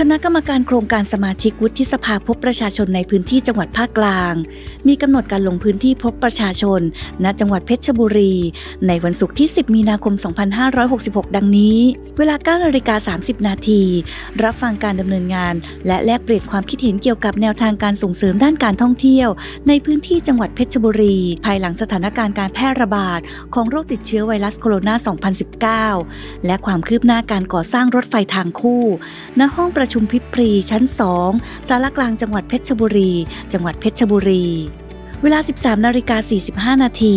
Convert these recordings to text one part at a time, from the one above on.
คณะกรรมการโครงการสมาชิกวุฒิสภาพบประชาชนในพื้นที่จังหวัดภาคกลาง มีกำหนดการลงพื้นที่พบประชาชน ณ จังหวัดเพชรบุรี ในวันศุกร์ที่ 10 มีนาคม 2566 ดังนี้ เวลา9นาฬิกา30 นาที รับฟังการดำเนินงาน และแลกเปลี่ยนความคิดเห็นเกี่ยวกับแนวทางการส่งเสริมด้านการท่องเที่ยว ในพื้นที่จังหวัดเพชรบุรี ภายหลังสถานการณ์การแพร่ระบาดของโรคติดเชื้อไวรัสโคโรนา 2019 และความคืบหน้าการก่อสร้างรถไฟทางคู่ ณ ห้องประประชุมพิพรีชั้น 2 สารกลางจังหวัดเพชรบุรี จังหวัดเพชรบุรี เวลา 13นาฬิกา45 นาที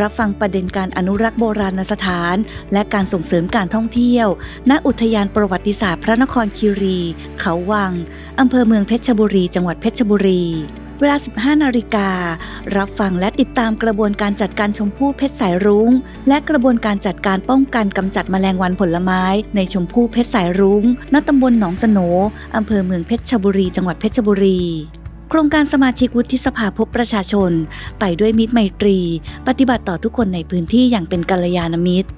รับฟังประเด็นการอนุรักษ์โบราณสถาน และการส่งเสริมการท่องเที่ยว ณ อุทยานประวัติศาสตร์พระนครคีรี เขาวัง อำเภอเมืองเพชรบุรี จังหวัดเพชรบุรี เวลา 15 นาฬิกา รับฟังและติดตามกระบวนการจัดการชมพู่เพชรสายรุ้ง และกระบวนการจัดการป้องกันกำจัดแมลงวันผลไม้ในชมพู่เพชรสายรุ้ง ณ ตำบลหนองสโหนอำเภอเมืองเพชรบุรี จังหวัดเพชรบุรีโครงการสมาชิกวุฒิสภาพบประชาชน ไปด้วยมิตรไมตรี ปฏิบัติต่อทุกคนในพื้นที่อย่างเป็นกัลยาณมิตร